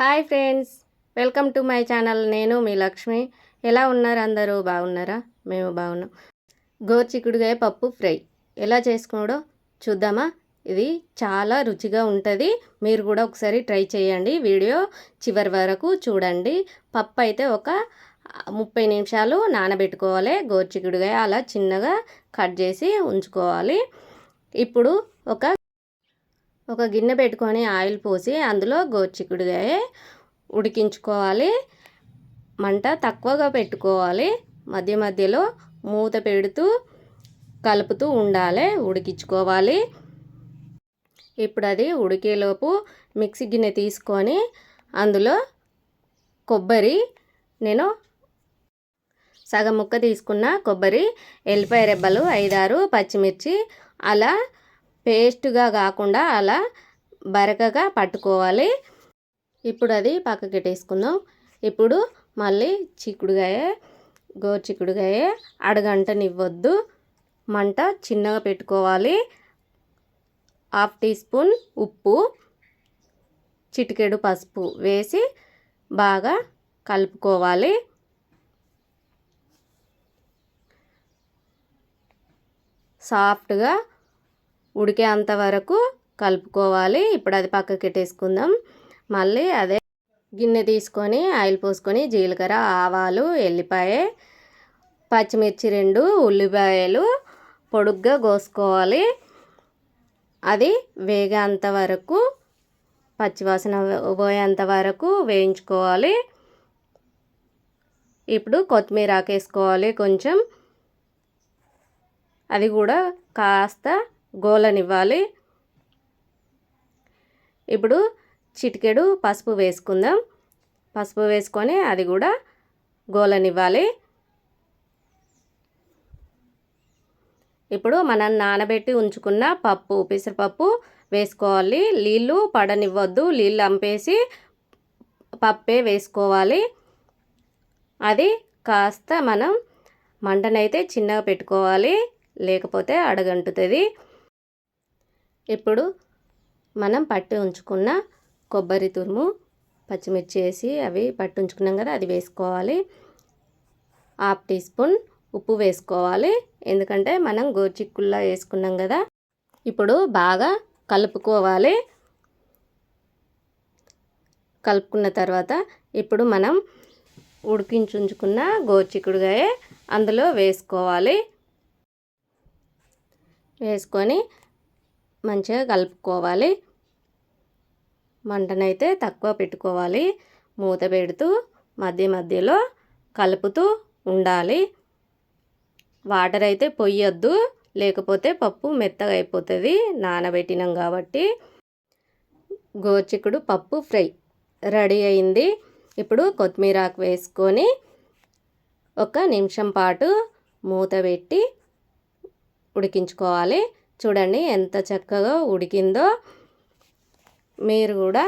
Hi friends welcome to my channel. నేను మీ లక్ష్మి. ఎలా ఉన్నారు అందరూ? బాగున్నారా? మేము బాగున్నాం. గోర్చికుడుగాయ పప్పు ఫ్రై. ఎలా చేసుకోవడో చూద్దామా? ఇది చాలా రుచిగా ఉంటుంది. మీరు కూడా ఒకసారి ట్రై చేయండి. వీడియో చివరి వరకు చూడండి. పప్పు అయితే ఒక ముప్పై నిమిషాలు నానబెట్టుకోవాలి. గోర్చికుడుగాయ అలా చిన్నగా కట్ చేసి ఉంచుకోవాలి. ఇప్పుడు ఒక ఒక గిన్నె పెట్టుకొని ఆయిల్ పోసి అందులో గోర్చిక్కుడుగాయ ఉడికించుకోవాలి. మంట తక్కువగా పెట్టుకోవాలి. మధ్య మధ్యలో మూత పెడుతూ కలుపుతూ ఉండాలి. ఉడికించుకోవాలి. ఇప్పుడు అది ఉడికేలోపు మిక్సీ గిన్నె తీసుకొని అందులో కొబ్బరి నేను సగం ముక్క తీసుకున్న కొబ్బరి ఎల్లిపాయ రెబ్బలు ఐదారు పచ్చిమిర్చి అలా పేస్ట్గా కాకుండా అలా బరకగా పట్టుకోవాలి. ఇప్పుడు అది పక్కకి పెట్టేసుకుందాం. ఇప్పుడు మళ్ళీ చిక్కుడుగాయ గోచిక్కుడుగాయ అడగంటనివ్వద్దు. మంట చిన్నగా పెట్టుకోవాలి. హాఫ్ టీ స్పూన్ ఉప్పు చిటికెడు పసుపు వేసి బాగా కలుపుకోవాలి. సాఫ్ట్గా ఉడికే వరకు కలుపుకోవాలి. ఇప్పుడు అది పక్కకి పెట్టేసుకుందాం. మళ్ళీ అదే గిన్నె తీసుకొని ఆయిల్ పోసుకొని జీలకర్ర ఆవాలు ఎల్లిపాయ పచ్చిమిర్చి రెండు ఉల్లిపాయలు పొడుగ్గా కోసుకోవాలి. అది వేగేంత వరకు పచ్చివాసన పోయేంత వరకు వేయించుకోవాలి. ఇప్పుడు కొత్తిమీర ఆకేసుకోవాలి కొంచెం. అది కూడా కాస్త గోలనివ్వాలి. ఇప్పుడు చిటికెడు పసుపు వేసుకుందాం. పసుపు వేసుకొని అది కూడా గోలనివ్వాలి. ఇప్పుడు మనం నానబెట్టి ఉంచుకున్న పప్పు పెసరపప్పు వేసుకోవాలి. నీళ్ళు పడనివ్వద్దు. నీళ్ళు అంపేసి పప్పే వేసుకోవాలి. అది కాస్త మనం మంటనైతే చిన్నగా పెట్టుకోవాలి. లేకపోతే అడగంటుతుంది. ఇప్పుడు మనం పట్టి ఉంచుకున్న కొబ్బరి తురుము పచ్చిమిర్చి వేసి అవి పట్టి ఉంచుకున్నాం కదా అది వేసుకోవాలి. హాఫ్ టీ స్పూన్ ఉప్పు వేసుకోవాలి. ఎందుకంటే మనం గోచిక్కుల్లా వేసుకున్నాం కదా ఇప్పుడు బాగా కలుపుకోవాలి. కలుపుకున్న తర్వాత ఇప్పుడు మనం ఉడికించుకున్న గోచిక్కుడుగాయ అందులో వేసుకోవాలి. వేసుకొని మంచిగా కలుపుకోవాలి. మంటనైతే తక్కువ పెట్టుకోవాలి. మూత పెడుతూ మధ్య మధ్యలో కలుపుతూ ఉండాలి. వాటర్ అయితే పొయ్యొద్దు. లేకపోతే పప్పు మెత్తగా అయిపోతుంది. నానబెట్టినాం కాబట్టి. గోచికుడు పప్పు ఫ్రై రెడీ అయింది. ఇప్పుడు కొత్తిమీర ఆకు వేసుకొని ఒక నిమిషం పాటు మూత పెట్టి ఉడికించుకోవాలి. చూడండి ఎంత చక్కగా ఉడికిందో. మీరు కూడా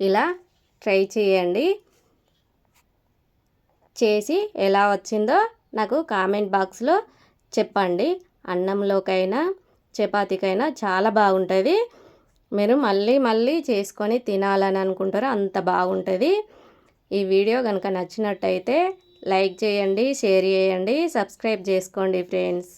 ఇలా ట్రై చేయండి. చేసి ఎలా వచ్చిందో నాకు కామెంట్ బాక్స్లో చెప్పండి. అన్నంలోకైనా చపాతీకైనా చాలా బాగుంటుంది. మీరు మళ్ళీ మళ్ళీ చేసుకొని తినాలని అనుకుంటారు అంత బాగుంటుంది. ఈ వీడియో కనుక నచ్చినట్టయితే లైక్ చేయండి షేర్ చేయండి సబ్స్క్రైబ్ చేసుకోండి ఫ్రెండ్స్.